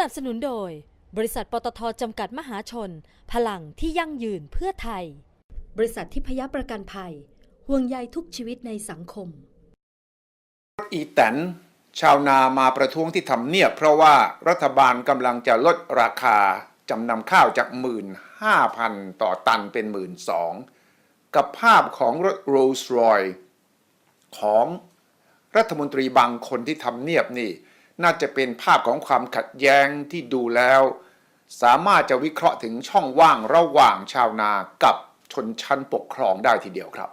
นับสนุนโดย บริษัทปตทจำกัดมหาชน พลังที่ยั่งยืนเพื่อไทย บริษัททิพยประกันภัย ห่วงใยทุกชีวิตในสังคม อีแตนชาวนามาประท้วงที่ทำเนียบเพราะว่ารัฐบาลกำลังจะลดราคาจำนำข้าวจาก 15,000 ต่อตันเป็น 12,000 กับภาพของรถโรลส์รอยของรัฐมนตรีบางคนที่ทำเนียบนี่ น่าจะเป็นภาพของความขัดแย้งที่ดูแล้ว สามารถจะวิเคราะห์ถึงช่องว่างระหว่างชาวนากับชนชั้นปกครองได้ทีเดียวครับ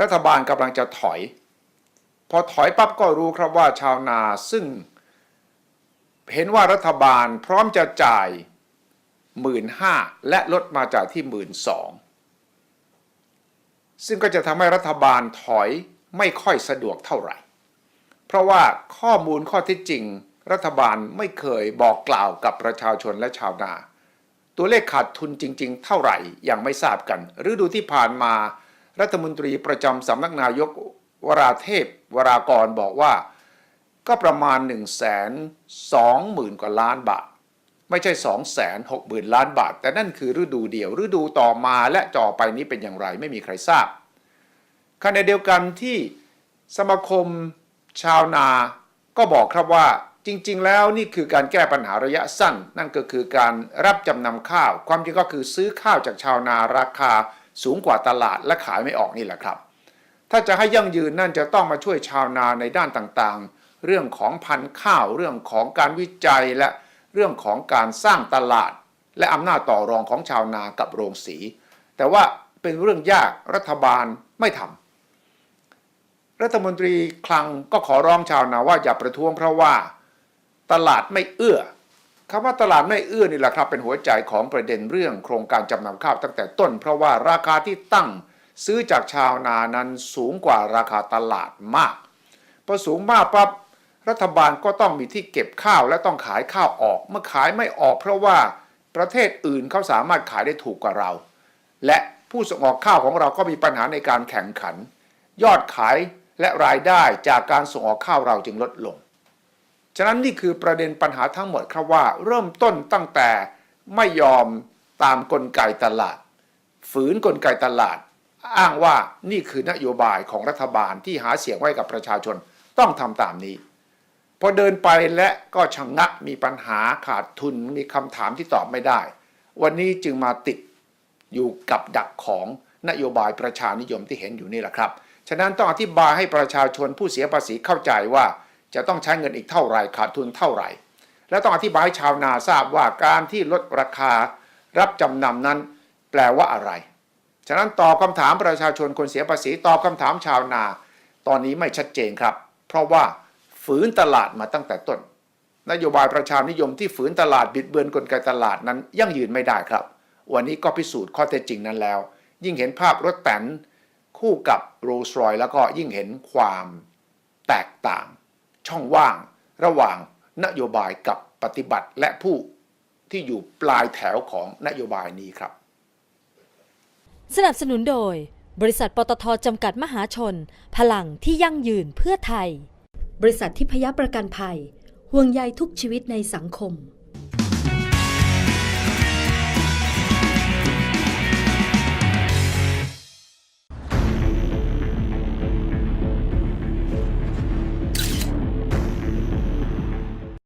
รัฐบาลกำลังจะถอย พอถอยปั๊บก็รู้ครับว่าชาวนาซึ่ง เห็นว่ารัฐบาลพร้อมจะจ่ายหมื่นห้าและลดมาจากที่หมื่นสองซึ่งก็จะทำให้รัฐบาลถอยไม่ค่อยสะดวกเท่าไหร่ เพราะว่าข้อมูลข้อเที่จริง รัฐบาลไม่เคยบอกกล่าวกับประชาชนและชาวนา ตัวเลขขาดทุนจริง ๆ เท่าไหร่ยังไม่ทราบกันฤดูที่ผ่านมา รัฐมนตรีประจำสำนักนายกวราเทพวรากรบอกว่า ก็ประมาณ 1 2 0 0 0 0 กว่าล้านบาท ไม่ใช่ 2 6 0 0 0 0 ล้านบาท แต่นั่นคือฤดูเดียว ฤดูต่อมาและจ่อไปนี้เป็นอย่างไรไม่มีใครทราบขณะเดียวกันที่สมาคม ชาวนาก็บอกครับว่าจริง ๆ แล้วนี่คือการแก้ปัญหาระยะสั้น นั่นก็คือการรับจำนำข้าว ความจริงก็คือซื้อข้าวจากชาวนาราคาสูงกว่าตลาดและขายไม่ออกนี่แหละครับ ถ้าจะให้ยั่งยืนนั่นจะต้องมาช่วยชาวนาในด้านต่างๆ เรื่องของพันธุ์ข้าวเรื่องของการวิจัยและเรื่องของการสร้างตลาด และอำนาจต่อรองของชาวนากับโรงสี แต่ว่าเป็นเรื่องยากรัฐบาลไม่ทำ รัฐมนตรีคลังก็ขอร้องชาวนาว่าอย่าประท้วงเพราะว่าตลาดไม่เอื้อคำว่าตลาดไม่เอื้อนี่แหละครับเป็นหัวใจของประเด็นเรื่องโครงการจำนำข้าวตั้งแต่ต้น เพราะว่าราคาที่ตั้งซื้อจากชาวนานั้นสูงกว่าราคาตลาดมากพอสูงมากปั๊บรัฐบาลก็ต้องมีที่เก็บข้าวและต้องขายข้าวออก เมื่อขายไม่ออกเพราะว่าประเทศอื่นเขาสามารถขายได้ถูกกว่าเรา และผู้ส่งออกข้าวของเราก็มีปัญหาในการแข่งขัน ยอดขาย และรายได้จากการส่งออกข้าวเราจึงลดลง ฉะนั้นนี่คือประเด็นปัญหาทั้งหมดครับว่าเริ่มต้นตั้งแต่ไม่ยอมตามกลไกตลาด ฝืนกลไกตลาด อ้างว่านี่คือนโยบายของรัฐบาลที่หาเสียงไว้กับประชาชนต้องทำตามนี้ พอเดินไปและก็ชะงงักมีปัญหาขาดทุนมีคำถามที่ตอบไม่ได้ วันนี้จึงมาติดอยู่กับดักของนโยบายประชานิยมที่เห็นอยู่นี่แหละครับ ฉะนั้นต้องอธิบายให้ประชาชนผู้เสียภาษีเข้าใจว่าจะต้องใช้เงินอีกเท่าไหร่ขาดทุนเท่าไหร่ และต้องอธิบายชาวนาทราบว่าการที่ลดราคารับจำนำนั้นแปลว่าอะไร ฉะนั้นตอบคำถามประชาชนคนเสียภาษีตอบคำถามชาวนา ตอนนี้ไม่ชัดเจนครับ เพราะว่าฝืนตลาดมาตั้งแต่ต้น นโยบายประชานิยมที่ฝืนตลาดบิดเบือนกลไกตลาดนั้นยั่งยืนไม่ได้ครับ วันนี้ก็พิสูจน์ข้อเท็จจริงนั้นแล้ว ยิ่งเห็นภาพรถแตน คู่กับโรลส์รอยแล้วก็ยิ่งเห็นความแตกต่าง ช่องว่างระหว่างนโยบายกับปฏิบัติและผู้ที่อยู่ปลายแถวของนโยบายนี้ครับ สนับสนุนโดย บริษัทปตทจำกัดมหาชน พลังที่ยั่งยืนเพื่อไทย บริษัททิพยประกันภัย ห่วงใยทุกชีวิตในสังคม